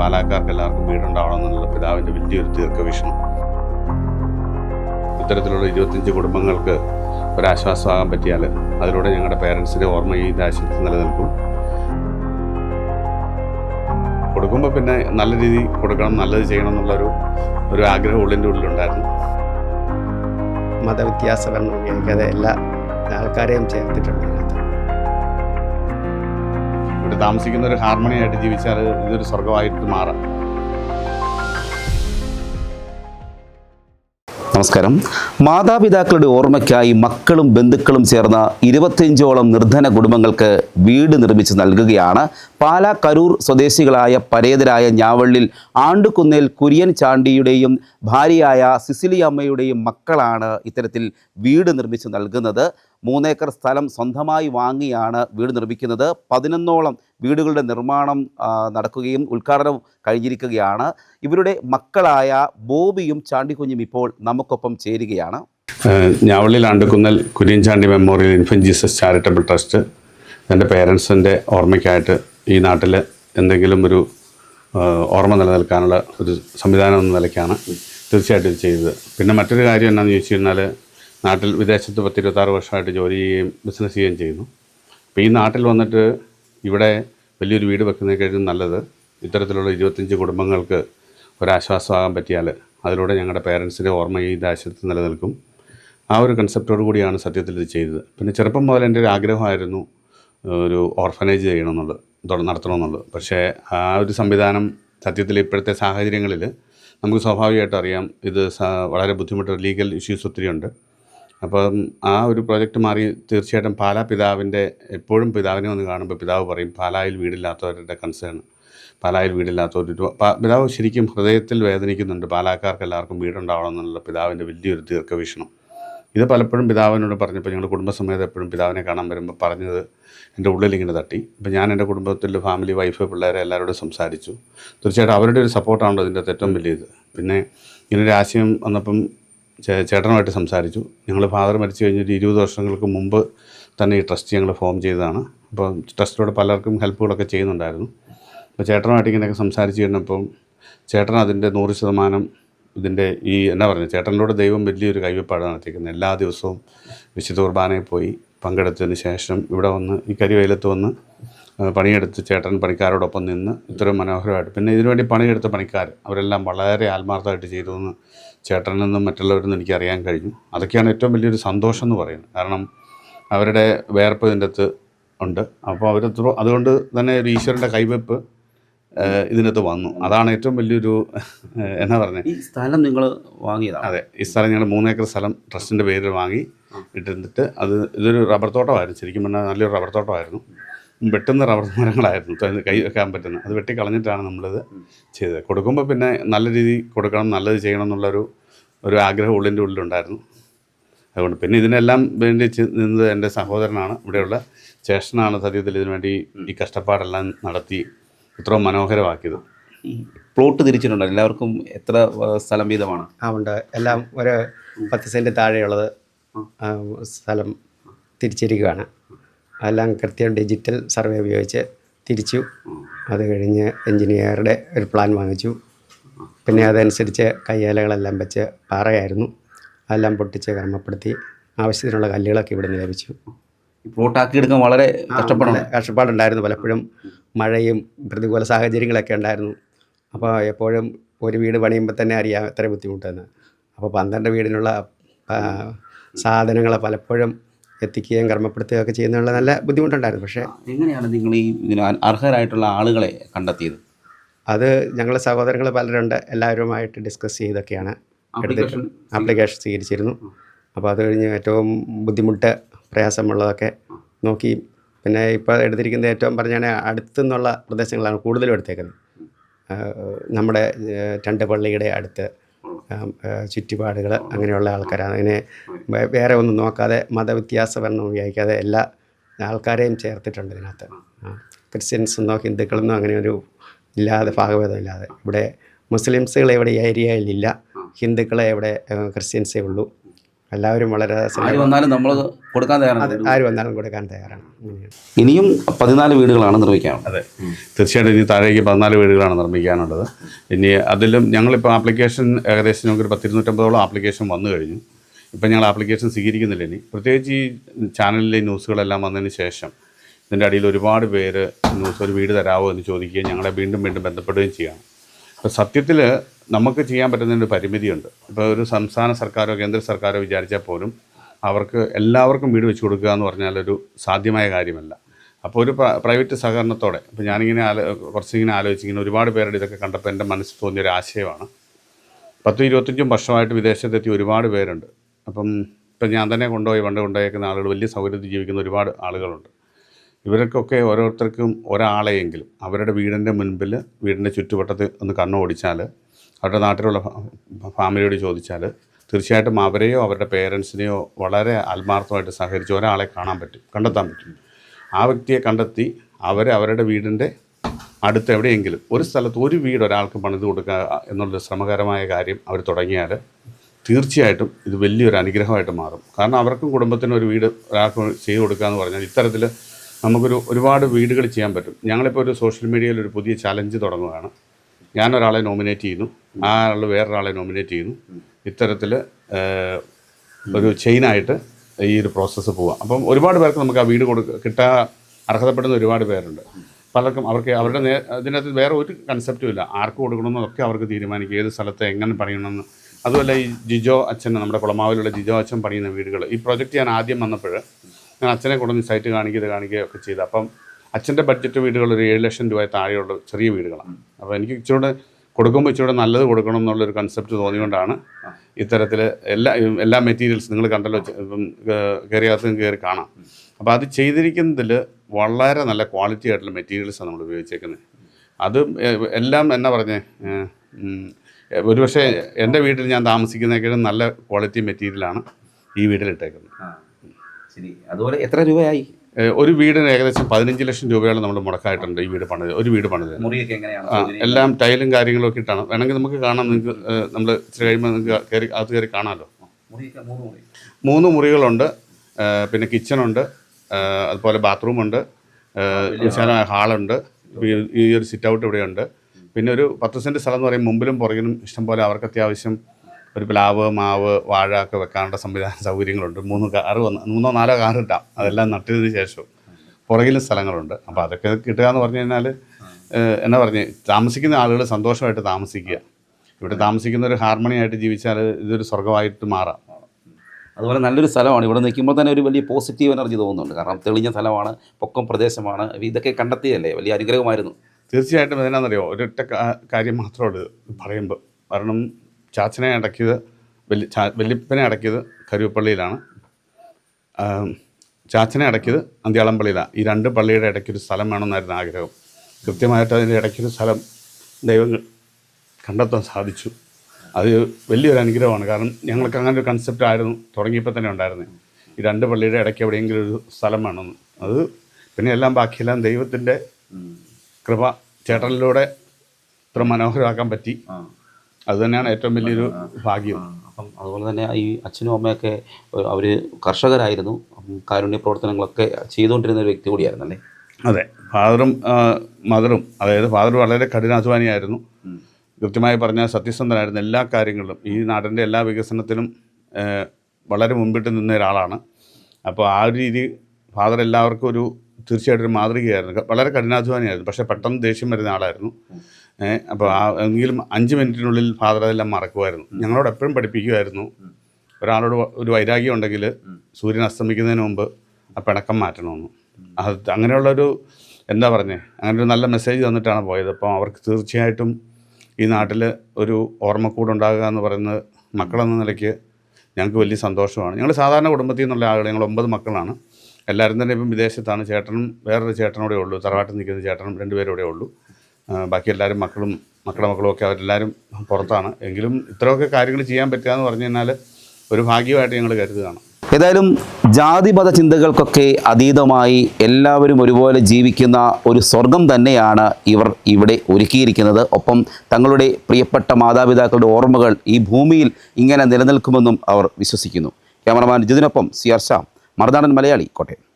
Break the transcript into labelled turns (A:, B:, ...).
A: പാലാക്കാർക്ക് എല്ലാവർക്കും വീടുണ്ടാവണം എന്നുള്ള പിതാവിന്റെ വലിയൊരു ദീർഘവീക്ഷണം. ഇത്തരത്തിലുള്ള ഇരുപത്തിയഞ്ച് കുടുംബങ്ങൾക്ക് ഒരാശ്വാസമാകാൻ പറ്റിയാൽ അതിലൂടെ ഞങ്ങളുടെ പേരൻസിന്റെ ഓർമ്മ ഈ രാശിയിൽ നിലനിൽക്കും. കൊടുക്കുമ്പോൾ പിന്നെ നല്ല രീതി കൊടുക്കണം നല്ലത് ചെയ്യണം എന്നുള്ളൊരു ഒരു ആഗ്രഹം ഉള്ളിന്റെ ഉള്ളിലുണ്ടായിരുന്നു.
B: മതവ്യത്യാസപരണം ഉപയോഗിക്കാതെ എല്ലാ ആൾക്കാരെയും ചേർത്തിട്ടുണ്ട്
A: ഇവിടെ താമസിക്കുന്ന ഒരു ഹാർമണി ആയിട്ട് ജീവിച്ചാൽ ഇതൊരു സ്വർഗമായിട്ട് മാറാം.
C: നമസ്കാരം. മാതാപിതാക്കളുടെ ഓർമ്മയ്ക്കായി മക്കളും ബന്ധുക്കളും ചേർന്ന ഇരുപത്തിയഞ്ചോളം നിർധന കുടുംബങ്ങൾക്ക് വീട് നിർമ്മിച്ച് നൽകുകയാണ് പാലാ കരൂർ സ്വദേശികളായ പരേതരായ ഞാവള്ളിൽ ആണ്ടുകുന്നേൽ കുര്യൻ ചാണ്ടിയുടെയും ഭാര്യയായ സിസിലി അമ്മയുടെയും മക്കളാണ് ഇത്തരത്തിൽ വീട് നിർമ്മിച്ച് നൽകുന്നത്. മൂന്നേക്കർ സ്ഥലം സ്വന്തമായി വാങ്ങിയാണ് വീട് നിർമ്മിക്കുന്നത്. പതിനൊന്നോളം വീടുകളുടെ നിർമ്മാണം നടക്കുകയും ഉദ്ഘാടനം കഴിഞ്ഞിരിക്കുകയാണ്. ഇവരുടെ മക്കളായ ബോബിയും ചാണ്ടിക്കുഞ്ഞും ഇപ്പോൾ നമുക്കൊപ്പം ചേരുകയാണ്.
A: Njavally Andukunnel Kurian Chandy memorial infant Jesus charitable trust. എന്റെ പേരൻസിന്റെ ഓർമ്മയ്ക്കായിട്ട് ഈ നാട്ടിൽ എന്തെങ്കിലും ഒരു ഓർമ്മ നിലനിൽക്കാനുള്ള ഒരു സംവിധാനം എന്ന നിലയ്ക്കാണ് തീർച്ചയായിട്ടും ചെയ്തത്. പിന്നെ മറ്റൊരു കാര്യം എന്നാന്ന് ചോദിച്ചു കഴിഞ്ഞാൽ നാട്ടിൽ വിദേശത്ത് പത്തിരുപത്താറ് വർഷമായിട്ട് ജോലി ചെയ്യുകയും ബിസിനസ് ചെയ്യുകയും ചെയ്യുന്നു. അപ്പോൾ ഈ നാട്ടിൽ വന്നിട്ട് ഇവിടെ വലിയൊരു വീട് വെക്കുന്നതിനേക്കാളും നല്ലത് ഇത്തരത്തിലുള്ള ഇരുപത്തഞ്ച് കുടുംബങ്ങൾക്ക് ഒരാശ്വാസമാകാൻ പറ്റിയാൽ അതിലൂടെ ഞങ്ങളുടെ പേരൻസിന്റെ ഓർമ്മ ഈ ദാശത്തിൽ നിലനിൽക്കും. ആ ഒരു കൺസെപ്റ്റോട് കൂടിയാണ് സത്യത്തിൽ ഇത് ചെയ്തത്. പിന്നെ ചെറുപ്പം മുതൽ എന്റെ ഒരു ആഗ്രഹമായിരുന്നു ഒരു ഓർഫനേജ് ചെയ്യണമെന്നുള്ളത് നടത്തണമെന്നുള്ളത്. പക്ഷേ ആ ഒരു സംവിധാനം സത്യത്തിൽ ഇപ്പോഴത്തെ സാഹചര്യങ്ങളിൽ നമുക്ക് സ്വാഭാവികമായിട്ട് അറിയാം ഇത് വളരെ ബുദ്ധിമുട്ട് ലീഗൽ ഇഷ്യൂസ് ഒത്തിരിയുണ്ട്. അപ്പം ആ ഒരു പ്രോജക്റ്റ് മാറി തീർച്ചയായിട്ടും പാലാ പിതാവിന്റെ എപ്പോഴും പിതാവിനെ ഒന്ന് കാണുമ്പോൾ പിതാവ് പറയും പാലായിൽ വീടില്ലാത്തവരുടെ കൺസേൺ പാലായിൽ വീടില്ലാത്തവർ പിതാവ് ശരിക്കും ഹൃദയത്തിൽ വേദനിക്കുന്നുണ്ട്. പാലാക്കാർക്ക് എല്ലാവർക്കും വീടുണ്ടാവണം എന്നുള്ള പിതാവിന്റെ വലിയൊരു ദീർഘവീക്ഷണം. ഇത് പലപ്പോഴും പിതാവിനോട് പറഞ്ഞപ്പോൾ ഞങ്ങൾ കുടുംബസമേതം എപ്പോഴും പിതാവിനെ കാണാൻ വരുമ്പോൾ പറഞ്ഞത് എന്റെ ഉള്ളിൽ ഇങ്ങനെ തട്ടി. ഇപ്പം ഞാൻ എന്റെ കുടുംബത്തിൽ ഫാമിലി വൈഫ് പിള്ളേരെ എല്ലാവരോടും സംസാരിച്ചു. തീർച്ചയായിട്ടും അവരുടെ ഒരു സപ്പോർട്ടാണല്ലോ ഇതിന്റെ ഏറ്റവും ഏറ്റവും വലിയത്. പിന്നെ ഇങ്ങനൊരു ആശയം വന്നപ്പം ചേട്ടനുമായിട്ട് സംസാരിച്ചു. ഞങ്ങൾ ഫാദർ മരിച്ചു കഴിഞ്ഞൊരു ഇരുപത് വർഷങ്ങൾക്ക് മുമ്പ് തന്നെ ഈ ട്രസ്റ്റ് ഞങ്ങൾ ഫോം ചെയ്തതാണ്. അപ്പോൾ ട്രസ്റ്റിലൂടെ പലർക്കും ഹെൽപ്പുകളൊക്കെ ചെയ്യുന്നുണ്ടായിരുന്നു. അപ്പോൾ ചേട്ടനുമായിട്ട് ഇങ്ങനെയൊക്കെ സംസാരിച്ച് കഴിഞ്ഞപ്പം ചേട്ടൻ അതിന്റെ നൂറ് ശതമാനം ഇതിന്റെ ഈ എന്നാ പറയുക ചേട്ടനിലൂടെ ദൈവം വലിയൊരു കൈവപ്പാട് നടത്തിയിരിക്കുന്നത്. എല്ലാ ദിവസവും വിശുദ്ധ കുർബാനയിൽ പോയി പങ്കെടുത്തതിന് ശേഷം ഇവിടെ വന്ന് ഈ കരിവെയിലത്ത് വന്ന് പണിയെടുത്ത് ചേട്ടൻ പണിക്കാരോടൊപ്പം നിന്ന് ഇത്രയും മനോഹരമായിട്ട്. പിന്നെ ഇതിനുവേണ്ടി പണിയെടുത്ത പണിക്കാർ അവരെല്ലാം വളരെ ആത്മാർത്ഥമായിട്ട് ചെയ്തു എന്ന് ചേട്ടനിൽ നിന്നും മറ്റുള്ളവരിൽ നിന്നും എനിക്ക് അറിയാൻ കഴിഞ്ഞു. അതൊക്കെയാണ് ഏറ്റവും വലിയൊരു സന്തോഷം എന്ന് പറയുന്നത്. കാരണം അവരുടെ വേർപ്പ് ഇതിന്റെ അകത്ത് ഉണ്ട്. അപ്പോൾ അവർ അതുകൊണ്ട് തന്നെ ഒരു ഈശ്വരന്റെ കൈവെപ്പ് ഇതിനകത്ത് വന്നു. അതാണ് ഏറ്റവും വലിയൊരു എന്നാ പറഞ്ഞത്
C: ഈ സ്ഥലം നിങ്ങൾ വാങ്ങിയതാണ്?
A: അതെ ഈ സ്ഥലം ഞങ്ങൾ മൂന്നേക്കർ സ്ഥലം ട്രസ്റ്റിന്റെ പേരിൽ വാങ്ങി ഇട്ടിരുന്നിട്ട് അത് ഇതൊരു റബ്ബർ തോട്ടമായിരുന്നു. ശരിക്കും പറഞ്ഞാൽ നല്ലൊരു റബ്ബർ തോട്ടമായിരുന്നു. വെട്ടുന്ന റബ്ബർ മരങ്ങളായിരുന്നു. കൈ വെക്കാൻ പറ്റുന്ന. അത് വെട്ടിക്കളഞ്ഞിട്ടാണ് നമ്മളിത് ചെയ്തത്. കൊടുക്കുമ്പോൾ പിന്നെ നല്ല രീതി കൊടുക്കണം നല്ലത് ചെയ്യണം എന്നുള്ളൊരു ഒരു ആഗ്രഹം ഉള്ളിന്റെ ഉള്ളിലുണ്ടായിരുന്നു. അതുകൊണ്ട് പിന്നെ ഇതിനെല്ലാം വേണ്ടി നിന്നത് എന്റെ സഹോദരനാണ് ഇവിടെയുള്ള ചേഷനാണ് സത്യത്തിൽ ഇതിനു വേണ്ടി ഈ കഷ്ടപ്പാടെല്ലാം നടത്തി ഇത്രയും മനോഹരമാക്കിയത്.
C: പ്ലോട്ട് തിരിച്ചിട്ടുണ്ട്. എല്ലാവർക്കും എത്ര സ്ഥലം വീതമാണ്?
B: ആ ഉണ്ട്. എല്ലാം ഒരു പത്ത് സെന്റ് താഴെയുള്ളത് സ്ഥലം തിരിച്ചിരിക്കുകയാണ് എല്ലാം കൃത്യം ഡിജിറ്റൽ സർവേ ഉപയോഗിച്ച് തിരിച്ചു. അത് കഴിഞ്ഞ് എഞ്ചിനീയറുടെ ഒരു പ്ലാൻ വാങ്ങിച്ചു. പിന്നെ അതനുസരിച്ച് കയ്യേലകളെല്ലാം വെച്ച് പാറയായിരുന്നു. അതെല്ലാം പൊട്ടിച്ച് ക്രമപ്പെടുത്തി ആവശ്യത്തിനുള്ള കല്ലുകളൊക്കെ ഇവിടെ നിന്ന് ലഭിച്ചു.
C: ഈ പ്ലോട്ട് ആക്കിയെടുക്കാൻ വളരെ കഷ്ടപ്പെടണം
B: നല്ല കഷ്ടപ്പാടുണ്ടായിരുന്നു പലപ്പോഴും. മഴയും പ്രതികൂല സാഹചര്യങ്ങളൊക്കെ ഉണ്ടായിരുന്നു. അപ്പോൾ എപ്പോഴും ഒരു വീട് പണിയുമ്പോൾ തന്നെ അറിയാം എത്ര ബുദ്ധിമുട്ടെന്ന്. അപ്പോൾ പന്ത്രണ്ട് വീടിനുള്ള സാധനങ്ങളെ സാധനങ്ങൾ പലപ്പോഴും എത്തിക്കുകയും കർമ്മപ്പെടുത്തുകയും ഒക്കെ ചെയ്യുന്നതിനുള്ള നല്ല ബുദ്ധിമുട്ടുണ്ടായിരുന്നു. പക്ഷേ
C: എങ്ങനെയാണ് നിങ്ങൾ ഈ ഇതിന് അർഹരായിട്ടുള്ള ആളുകളെ കണ്ടെത്തിയത്?
B: അത് ഞങ്ങളെ സഹോദരങ്ങൾ പലരുണ്ട്. എല്ലാവരുമായിട്ട് ഡിസ്കസ് ചെയ്തൊക്കെയാണ് എടുത്തിട്ട് ആപ്ലിക്കേഷൻ സ്വീകരിച്ചിരുന്നു. അപ്പോൾ അത് കഴിഞ്ഞ് ഏറ്റവും ബുദ്ധിമുട്ട് പ്രയാസമുള്ളതൊക്കെ നോക്കി. പിന്നെ ഇപ്പോൾ എടുത്തിരിക്കുന്ന ഏറ്റവും പറഞ്ഞാൽ അടുത്തുനിന്നുള്ള പ്രദേശങ്ങളാണ് കൂടുതലും എടുത്തേക്കുന്നത്. നമ്മുടെ രണ്ട് പള്ളിയുടെ അടുത്ത് ചുറ്റുപാടുകൾ അങ്ങനെയുള്ള ആൾക്കാരാണ്. വേ- വേറെ ഒന്നും നോക്കാതെ മതവ്യത്യാസപരണം ഉപയോഗിക്കാതെ എല്ലാ ആൾക്കാരെയും ചേർത്തിട്ടുണ്ട് ഇതിനകത്ത്. ക്രിസ്ത്യൻസെന്നോ ഹിന്ദുക്കളെന്നോ അങ്ങനെ ഒരു ഇല്ലാതെ ഭാഗഭേദം ഇല്ലാതെ ഇവിടെ മുസ്ലിംസുകൾ ഇവിടെ ഏരിയയിലില്ല ഹിന്ദുക്കളെ ഇവിടെ ക്രിസ്ത്യൻസേ ഉള്ളൂ. എല്ലാവരും വളരെ
C: ആര് വന്നാലും നമ്മൾ കൊടുക്കാൻ തയ്യാറാണ്
B: ആര് വന്നാലും കൊടുക്കാൻ തയ്യാറാണ്.
C: ഇനിയും പതിനാല് വീടുകളാണ് നിർമ്മിക്കാനുള്ളത്.
A: അതെ. തീർച്ചയായിട്ടും ഇനി താഴേക്ക് പതിനാല് വീടുകളാണ് നിർമ്മിക്കാനുള്ളത്. ഇനി അതിലും ഞങ്ങളിപ്പോൾ ആപ്ലിക്കേഷൻ ഏകദേശം ഞങ്ങൾക്കൊരു പത്തിരുന്നൂറ്റമ്പതോളം ആപ്ലിക്കേഷൻ വന്നു കഴിഞ്ഞു. ഇപ്പം ഞങ്ങൾ ആപ്ലിക്കേഷൻ സ്വീകരിക്കുന്നില്ല ഇനി. പ്രത്യേകിച്ച് ഈ ചാനലിലെ ന്യൂസുകളെല്ലാം വന്നതിന് ശേഷം ഇതിന്റെ അടിയിൽ ഒരുപാട് പേര് ന്യൂസ് ഒരു വീട് തരാമോ എന്ന് ചോദിക്കുകയും ഞങ്ങളെ വീണ്ടും വീണ്ടും ബന്ധപ്പെടുകയും ചെയ്യണം അപ്പോൾ സത്യത്തിൽ നമുക്ക് ചെയ്യാൻ പറ്റുന്നതിന് പരിമിതിയുണ്ട്. ഇപ്പോൾ ഒരു സംസ്ഥാന സർക്കാരോ കേന്ദ്ര സർക്കാരോ വിചാരിച്ചാൽ പോലും അവർക്ക് എല്ലാവർക്കും വീട് വെച്ച് കൊടുക്കുക എന്ന് പറഞ്ഞാൽ ഒരു സാധ്യമായ കാര്യമല്ല. അപ്പോൾ ഒരു പ്രൈവറ്റ് സഹകരണത്തോടെ ഇപ്പോൾ ഞാനിങ്ങനെ ആലോ കുറച്ചിങ്ങനെ ആലോചിച്ചിങ്ങനെ ഒരുപാട് പേരുടെ ഇതൊക്കെ കണ്ടപ്പോൾ എന്റെ മനസ്സിൽ തോന്നിയ ഒരു ആശയമാണ്. പത്തും ഇരുപത്തഞ്ചും വർഷമായിട്ട് വിദേശത്തെത്തി ഒരുപാട് പേരുണ്ട്. അപ്പം ഇപ്പം ഞാൻ തന്നെ കൊണ്ടുപോയി പണ്ട് കൊണ്ടുപോയേക്കുന്ന ആളുകൾ വലിയ സൗകര്യത്തിൽ ജീവിക്കുന്ന ഒരുപാട് ആളുകളുണ്ട്. ഇവർക്കൊക്കെ ഓരോരുത്തർക്കും ഒരാളെയെങ്കിലും അവരുടെ വീടിന്റെ മുൻപിൽ വീടിന്റെ ചുറ്റുവട്ടത്ത് ഒന്ന് കണ്ണോടിച്ചാൽ അവരുടെ നാട്ടിലുള്ള ഫാമിലിയോട് ചോദിച്ചാൽ തീർച്ചയായിട്ടും അവരെയോ അവരുടെ പേരൻസിനെയോ വളരെ ആത്മാർത്ഥമായിട്ട് സഹകരിച്ച് ഒരാളെ കാണാൻ പറ്റും കണ്ടെത്താൻ പറ്റും. ആ വ്യക്തിയെ കണ്ടെത്തി അവരെ അവരുടെ വീടിന്റെ അടുത്ത് എവിടെയെങ്കിലും ഒരു സ്ഥലത്ത് ഒരു വീട് ഒരാൾക്ക് പണിത് കൊടുക്കുക എന്നുള്ളൊരു ശ്രമകരമായ കാര്യം അവർ തുടങ്ങിയാൽ തീർച്ചയായിട്ടും ഇത് വലിയൊരു അനുഗ്രഹമായിട്ട് മാറും. കാരണം അവർക്കും കുടുംബത്തിനും ഒരു വീട് ഒരാൾക്ക് ചെയ്തു കൊടുക്കുക എന്ന് പറഞ്ഞാൽ ഇത്തരത്തിൽ നമുക്കൊരു ഒരുപാട് വീടുകൾ ചെയ്യാൻ പറ്റും. ഞങ്ങളിപ്പോൾ ഒരു സോഷ്യൽ മീഡിയയിൽ ഒരു പുതിയ ചലഞ്ച് തുടങ്ങുകയാണ്. ഞാനൊരാളെ നോമിനേറ്റ് ചെയ്യുന്നു. ആ ആൾ വേറൊരാളെ നോമിനേറ്റ് ചെയ്യുന്നു. ഇത്തരത്തിൽ ഒരു ചെയിനായിട്ട് ഈ ഒരു പ്രോസസ്സ് പോവാം. അപ്പം ഒരുപാട് പേർക്ക് നമുക്ക് ആ വീട് കൊടുക്ക കിട്ടാൻ അർഹതപ്പെടുന്ന ഒരുപാട് പേരുണ്ട്. പലർക്കും അവർക്ക് അവരുടെ നേ ഇതിനകത്ത് വേറെ ഒരു കൺസെപ്റ്റും ഇല്ല. ആർക്ക് കൊടുക്കണമെന്നൊക്കെ അവർക്ക് തീരുമാനിക്കും. ഏത് സ്ഥലത്ത് എങ്ങനെ പണിയണമെന്ന്. അതുമല്ല ഈ ജിജോ അച്ഛൻ നമ്മുടെ കുളമാവിലുള്ള ജിജോ അച്ഛൻ പണിയുന്ന വീടുകൾ ഈ പ്രോജക്റ്റ് ഞാൻ ആദ്യം വന്നപ്പോൾ ഞാൻ അച്ഛനെ കൊണ്ടുവന്ന് സൈറ്റ് കാണിക്കുക ഇത് കാണിക്കുകയോ ഒക്കെ ചെയ്ത്. അപ്പം അച്ഛന്റെ ബഡ്ജറ്റ് വീടുകൾ ഒരു ഏഴ് ലക്ഷം രൂപ താഴെയുള്ള ചെറിയ വീടുകളാണ്. അപ്പോൾ എനിക്ക് ഇച്ചിരൂടെ കൊടുക്കുമ്പോൾ ഇച്ചിരൂടെ നല്ലത് കൊടുക്കണം എന്നുള്ളൊരു കൺസെപ്റ്റ് തോന്നിയുകൊണ്ടാണ് ഇത്തരത്തിൽ എല്ലാ എല്ലാ മെറ്റീരിയൽസ് നിങ്ങൾ കണ്ടല്ലോ കയറിയകത്ത് കയറി കാണാം. അപ്പോൾ അത് ചെയ്തിരിക്കുന്നതിൽ വളരെ നല്ല ക്വാളിറ്റി ആയിട്ടുള്ള മെറ്റീരിയൽസാണ് നമ്മൾ ഉപയോഗിച്ചേക്കുന്നത്. അത് എല്ലാം എന്നാ പറഞ്ഞേ ഒരുപക്ഷെ എന്റെ വീട്ടിൽ ഞാൻ താമസിക്കുന്നതിനേക്കാളും നല്ല ക്വാളിറ്റി മെറ്റീരിയലാണ് ഈ വീട്ടിലിട്ടേക്കുന്നത്.
C: ശരി. അതുപോലെ എത്ര രൂപയായി?
A: ഒരു വീടിന് ഏകദേശം പതിനഞ്ച് ലക്ഷം രൂപയാണ് നമ്മൾ മുടക്കായിട്ടുണ്ട് ഈ വീട് പണിത് ഒരു വീട് പണിത്.
C: മുറിയൊക്കെ എങ്ങനെയാണ്?
A: ആ എല്ലാം ടൈലും കാര്യങ്ങളും ഒക്കെ ഇട്ടാണ്. വേണമെങ്കിൽ നമുക്ക് കാണാം. നിങ്ങൾക്ക് നമ്മൾ ഇച്ചിരി കഴിയുമ്പോൾ നിങ്ങൾക്ക് കയറി അകത്ത് കയറി കാണാമല്ലോ.
C: മൂന്ന് മുറി.
A: മൂന്ന് മുറികളുണ്ട്. പിന്നെ കിച്ചണുണ്ട്. അതുപോലെ ബാത്റൂമുണ്ട്. വിശാലമായ ഹാളുണ്ട്. ഈ- ഈ ഒരു സിറ്റ് ഔട്ട് ഇവിടെയുണ്ട്. പിന്നെ ഒരു പത്ത് സെന്റ് സ്ഥലം എന്ന് പറയുമ്പോൾ മുമ്പിലും പുറകിലും ഇഷ്ടംപോലെ അവർക്ക് അത്യാവശ്യം ഒരു പ്ലാവ് മാവ് വാഴ ഒക്കെ വെക്കാനുള്ള സംവിധാന സൗകര്യങ്ങളുണ്ട്. മൂന്ന് കാറ് വന്ന് മൂന്നോ നാലോ കാറ് ഇട്ടാം അതെല്ലാം നട്ടതിന് ശേഷം പുറകിലും സ്ഥലങ്ങളുണ്ട്. അപ്പോൾ അതൊക്കെ കിട്ടുക എന്ന് പറഞ്ഞു കഴിഞ്ഞാൽ എന്നാ പറഞ്ഞു താമസിക്കുന്ന ആളുകൾ സന്തോഷമായിട്ട് താമസിക്കുക. ഇവിടെ താമസിക്കുന്ന ഒരു ഹാർമണി ആയിട്ട് ജീവിച്ചാൽ ഇതൊരു സ്വർഗമായിട്ട് മാറാം.
C: അതുപോലെ നല്ലൊരു സ്ഥലമാണ്. ഇവിടെ നിൽക്കുമ്പോൾ തന്നെ ഒരു വലിയ പോസിറ്റീവ് എനർജി തോന്നുന്നുണ്ട്. കാരണം തെളിഞ്ഞ സ്ഥലമാണ് പൊക്കം പ്രദേശമാണ്. ഇതൊക്കെ കണ്ടെത്തിയല്ലേ? വലിയ അനുഗ്രഹമായിരുന്നു.
A: തീർച്ചയായിട്ടും. എന്താണെന്നറിയോ ഒരൊറ്റ കാര്യം മാത്രമാണ് പറയുമ്പോൾ കാരണം ചാച്ചനെ അടക്കിയത് വലിയ ചാ വല്യപ്പനെ അടക്കിയത് കരുവപ്പള്ളിയിലാണ്. ചാച്ചനെ അടക്കിയത് അന്ത്യാളം പള്ളിയിലാണ് ഈ രണ്ട് പള്ളിയുടെ ഇടയ്ക്കൊരു സ്ഥലം വേണമെന്നായിരുന്നു ആഗ്രഹം. കൃത്യമായിട്ട് അതിന്റെ ഇടയ്ക്കൊരു സ്ഥലം ദൈവം കണ്ടെത്താൻ സാധിച്ചു. അത് വലിയൊരു അനുഗ്രഹമാണ്. കാരണം ഞങ്ങൾക്ക് അങ്ങനെ ഒരു കൺസെപ്റ്റ് ആയിരുന്നു തുടങ്ങിയപ്പോൾ തന്നെ ഉണ്ടായിരുന്നത് ഈ രണ്ട് പള്ളിയുടെ ഇടയ്ക്ക് എവിടെയെങ്കിലും ഒരു സ്ഥലം വേണമെന്ന്. അത് പിന്നെ എല്ലാം ബാക്കിയെല്ലാം ദൈവത്തിന്റെ കൃപ ചേട്ടനിലൂടെ ഇത്ര മനോഹരമാക്കാൻ പറ്റി. അത് തന്നെയാണ് ഏറ്റവും വലിയൊരു ഭാഗ്യം.
C: അപ്പം അതുപോലെ തന്നെ ഈ അച്ഛനും അമ്മയൊക്കെ അവർ കർഷകരായിരുന്നു. കാരുണ്യ പ്രവർത്തനങ്ങളൊക്കെ ചെയ്തുകൊണ്ടിരുന്ന ഒരു വ്യക്തി കൂടിയായിരുന്നു അല്ലേ
A: അതെ. ഫാദറും മദറും അതായത് ഫാദർ വളരെ കഠിനാധ്വാനിയായിരുന്നു. കൃത്യമായി പറഞ്ഞാൽ സത്യസന്ധനായിരുന്നു. എല്ലാ കാര്യങ്ങളിലും ഈ നാടിന്റെ എല്ലാ വികസനത്തിലും വളരെ മുമ്പിട്ട് നിന്ന ഒരാളാണ്. അപ്പോൾ ആ ഒരു രീതി ഫാദർ എല്ലാവർക്കും ഒരു തീർച്ചയായിട്ടും ഒരു മാതൃകയായിരുന്നു. വളരെ കഠിനാധ്വാനിയായിരുന്നു. പക്ഷേ പെട്ടെന്ന് ദേഷ്യം വരുന്ന ആളായിരുന്നു. അപ്പോൾ ആ എങ്കിലും അഞ്ച് മിനിറ്റിനുള്ളിൽ ഫാദർ അതെല്ലാം മറക്കുമായിരുന്നു. ഞങ്ങളോട് എപ്പോഴും പഠിപ്പിക്കുമായിരുന്നു. ഒരാളോട് ഒരു വൈരാഗ്യം ഉണ്ടെങ്കിൽ സൂര്യൻ അസ്തമിക്കുന്നതിന് മുമ്പ് ആ പിണക്കം മാറ്റണമെന്ന്. അത് അങ്ങനെയുള്ളൊരു എന്താ പറഞ്ഞേ? അങ്ങനെ ഒരു നല്ല മെസ്സേജ് തന്നിട്ടാണ് പോയത്. അപ്പം അവർക്ക് തീർച്ചയായിട്ടും ഈ നാട്ടിൽ ഒരു ഓർമ്മക്കൂടുണ്ടാകുക എന്ന് പറയുന്നത് മക്കളെന്ന നിലയ്ക്ക് ഞങ്ങൾക്ക് വലിയ സന്തോഷമാണ്. ഞങ്ങൾ സാധാരണ കുടുംബത്തിൽ നിന്നുള്ള ആളുകൾ ഞങ്ങൾ ഒമ്പത് മക്കളാണ്. എല്ലാവരും തന്നെ ഇപ്പം വിദേശത്താണ്. ചേട്ടനും വേറൊരു ചേട്ടനോടെ ഉള്ളൂ. തറവാട്ടിൽ നിൽക്കുന്ന ചേട്ടനും രണ്ടുപേരോടെ ഉള്ളൂ. ബാക്കി എല്ലാവരും മക്കളും മക്കളുടെ മക്കളും ഒക്കെ അവരെല്ലാവരും പുറത്താണ്. എങ്കിലും ഇത്രയൊക്കെ കാര്യങ്ങൾ ചെയ്യാൻ പറ്റുക എന്ന് പറഞ്ഞു കഴിഞ്ഞാൽ ഒരു ഭാഗ്യമായിട്ട് ഞങ്ങൾ കരുതുകയാണ്.
C: ഏതായാലും ജാതിമത ചിന്തകൾക്കൊക്കെ അതീതമായി എല്ലാവരും ഒരുപോലെ ജീവിക്കുന്ന ഒരു സ്വർഗം തന്നെയാണ് ഇവർ ഇവിടെ ഒരുക്കിയിരിക്കുന്നത്. ഒപ്പം തങ്ങളുടെ പ്രിയപ്പെട്ട മാതാപിതാക്കളുടെ ഓർമ്മകൾ ഈ ഭൂമിയിൽ ഇങ്ങനെ നിലനിൽക്കുമെന്നും അവർ വിശ്വസിക്കുന്നു. ക്യാമറമാൻ ജിതിനൊപ്പം സി ആർ ശ്യാം. മറുനാടൻ മലയാളി കോട്ടയം.